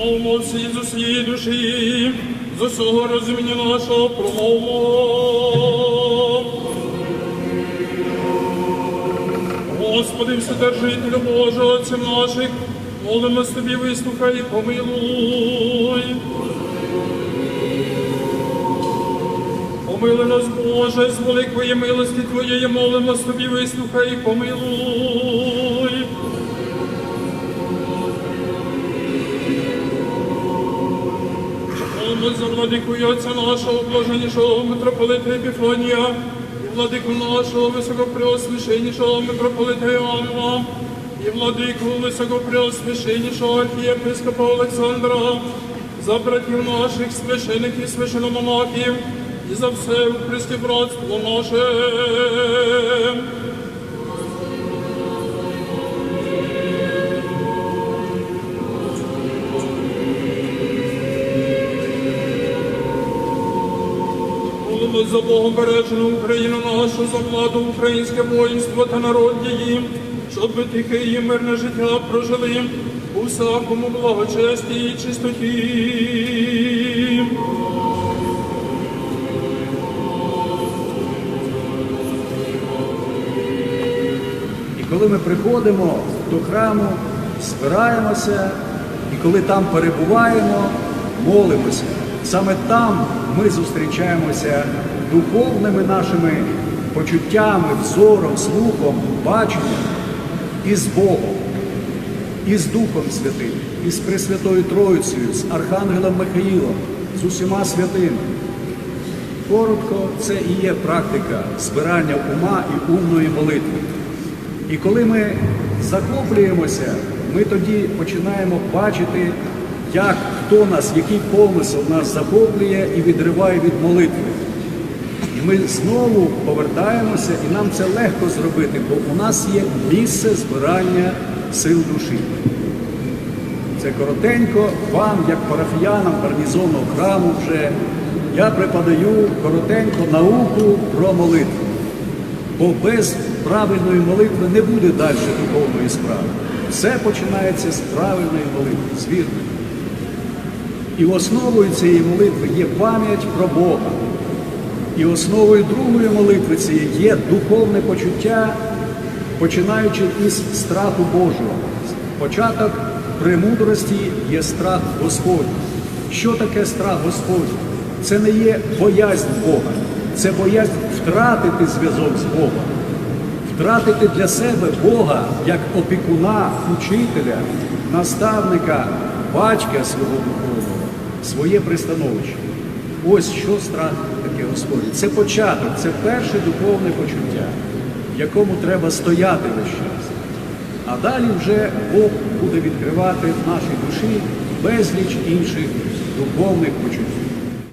Всі з усієї душі, з усього розуміння нашого промовмо. Господи, Вседержителю Боже, Отцем наших, молимось Тобі, вислухай і помилуй. Помили нас, Боже, з великої милості Твоєї молимось Тобі, вислухай і помилуй. Владику і отця нашого, блаженнішого митрополита Епіфанія, і владику нашого високопреосвященнішого митрополита Іоанна, і владику високопреосвященнішого архієпископа Олександра, за братів наших священиків священомонахів, і за все у Христі братство наше. За Богом бережену Україну нашу, за владу українське воїнство та народ її, щоб ми тихе і мирне життя прожили у всякому благочесті і чистоті. І коли ми приходимо до храму, збираємося, і коли там перебуваємо, молимося. Саме там ми зустрічаємося духовними нашими почуттями, взором, слухом, баченням із Богом, із Духом Святим, із Пресвятою Троїцею, з Архангелом Михаїлом, з усіма святими. Коротко, це і є практика збирання ума і умної молитви. І коли ми захоплюємося, ми тоді починаємо бачити, як хто нас, який помисел нас захоплює і відриває від молитви. І ми знову повертаємося, і нам це легко зробити, бо у нас є місце збирання сил душі. Це коротенько вам, як парафіянам гарнізонного храму, вже я преподаю коротенько науку про молитву. Бо без правильної молитви не буде далі духовної справи. Все починається з правильної молитви, з вірної. І основою цієї молитви є пам'ять про Бога. І основою другої молитви є духовне почуття, починаючи із страху Божого. Початок премудрості є страх Господній. Що таке страх Господній? Це не є боязнь Бога, це боязнь втратити зв'язок з Богом, втратити для себе Бога як опікуна, учителя, наставника, батька свого духовного, своє пристановище. Ось що страх таке Господь. Це початок, це перше духовне почуття, в якому треба стояти весь час. А далі вже Бог буде відкривати в нашій душі безліч інших духовних почуттів.